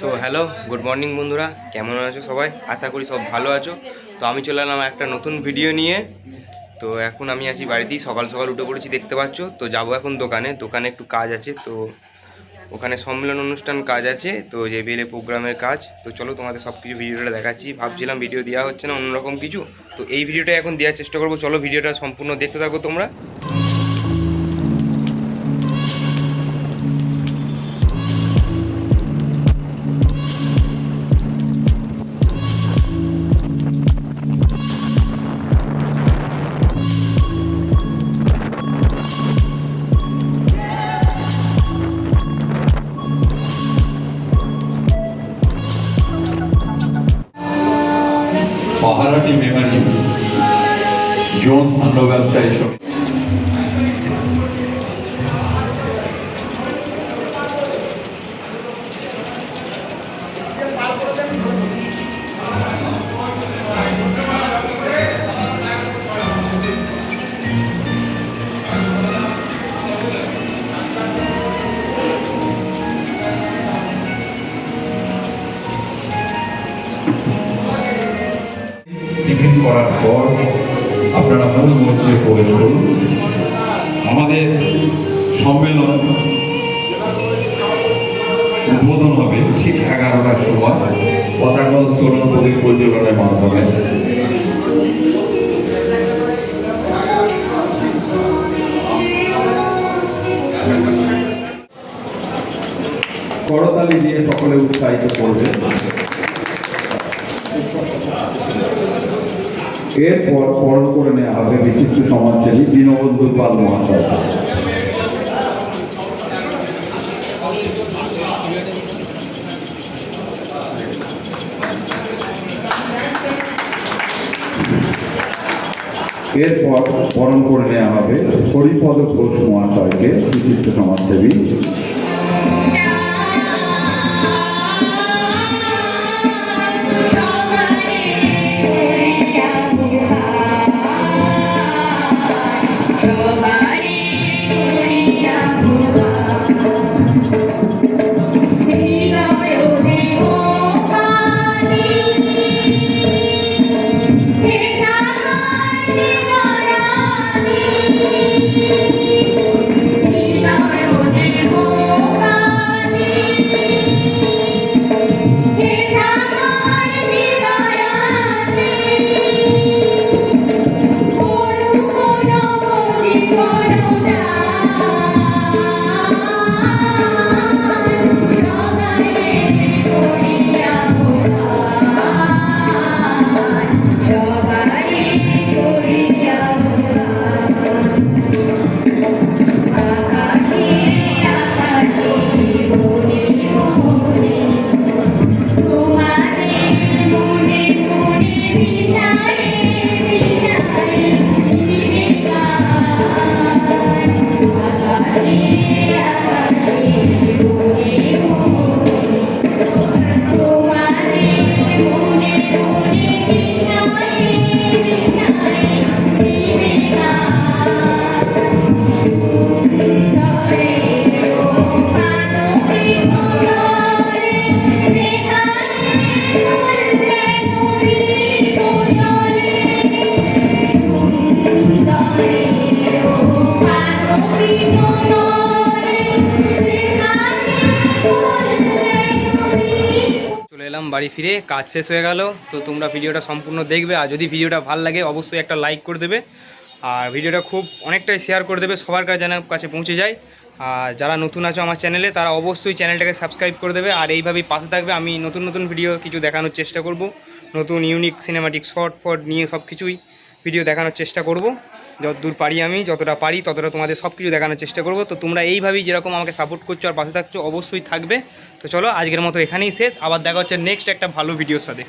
So hello good morning বন্ধুরা। কেমন আছো সবাই? আশা করি সব ভালো আছো। তো আমি চলে এলাম একটা নতুন ভিডিও নিয়ে। তো এখন আমি আছি বাড়িতেই, সকাল সকাল উঠে পড়েছি, দেখতে পাচ্ছ? তো যাব এখন দোকানে। দোকানে একটু কাজ আছে, তো ওখানে সম্মেলন অনুষ্ঠান কাজ আছে, তো যে বেলে প্রোগ্রামের কাজ। তো চলো তোমাদের সব কিছু ভিডিওটা দেখাচ্ছি। ভাবছিলাম ভিডিও দেওয়া হচ্ছে না, অন্যরকম কিছু। তো এই ভিডিওটা এখন দেওয়ার চেষ্টা করব। চলো ভিডিওটা সম্পূর্ণ দেখতে থাকো তোমরা। পাহারাটি মেমারি জোন ধান্য ব্যবসায়ী সমিতি টিফিন করার পর আপনারা মূল মঞ্চে প্রবেশ করুন। আমাদের সম্মেলন উদ্বোধন হবে ঠিক এগারোটার সময়। পতাকা উত্তোলন প্রদীপ প্রজ্বলনের মাধ্যমে। করতালি দিয়ে সকলে উৎসাহিত করবে। এরপর বরণ করে নেওয়া হবে বিশিষ্ট সমাজসেবী দীনবন্ধু পাল মহাশয়। এরপর করে নেওয়া হবে হরিপদ ঘোষ মহাশয়কে বিশিষ্ট সমাজসেবী এলাম বাড়ি ফিরে, কাজ শেষ হয়ে গেল। তো তোমরা ভিডিওটা সম্পূর্ণ দেখবে। আর যদি ভিডিওটা ভালো লাগে, অবশ্যই একটা লাইক করে দেবে। আর ভিডিওটা খুব অনেকটাই শেয়ার করে দেবে, সবার কাছে যেন কাছে পৌঁছে যায়। আর যারা নতুন আছো আমার চ্যানেলে তারা অবশ্যই চ্যানেলটাকে সাবস্ক্রাইব করে দেবে। আর এইভাবেই পাশে থাকবে। আমি নতুন নতুন ভিডিও কিছু দেখানোর চেষ্টা করব। নতুন ইউনিক সিনেমাটিক শর্ট ফট নিয়ে সব কিছুই ভিডিও দেখানোর চেষ্টা করব। যত দূর পারি আমি, যতটা পারি, ততটা তোমাদের সব কিছু দেখানোর চেষ্টা করব। তো তোমরা এইভাবেই যেরকম আমাকে সাপোর্ট করছ আর পাশে থাকছো, অবশ্যই থাকবে। তো চলো, আজকের মতো এখানেই শেষ। আবার দেখা হচ্ছে নেক্সট একটা ভালো ভিডিওর সাথে।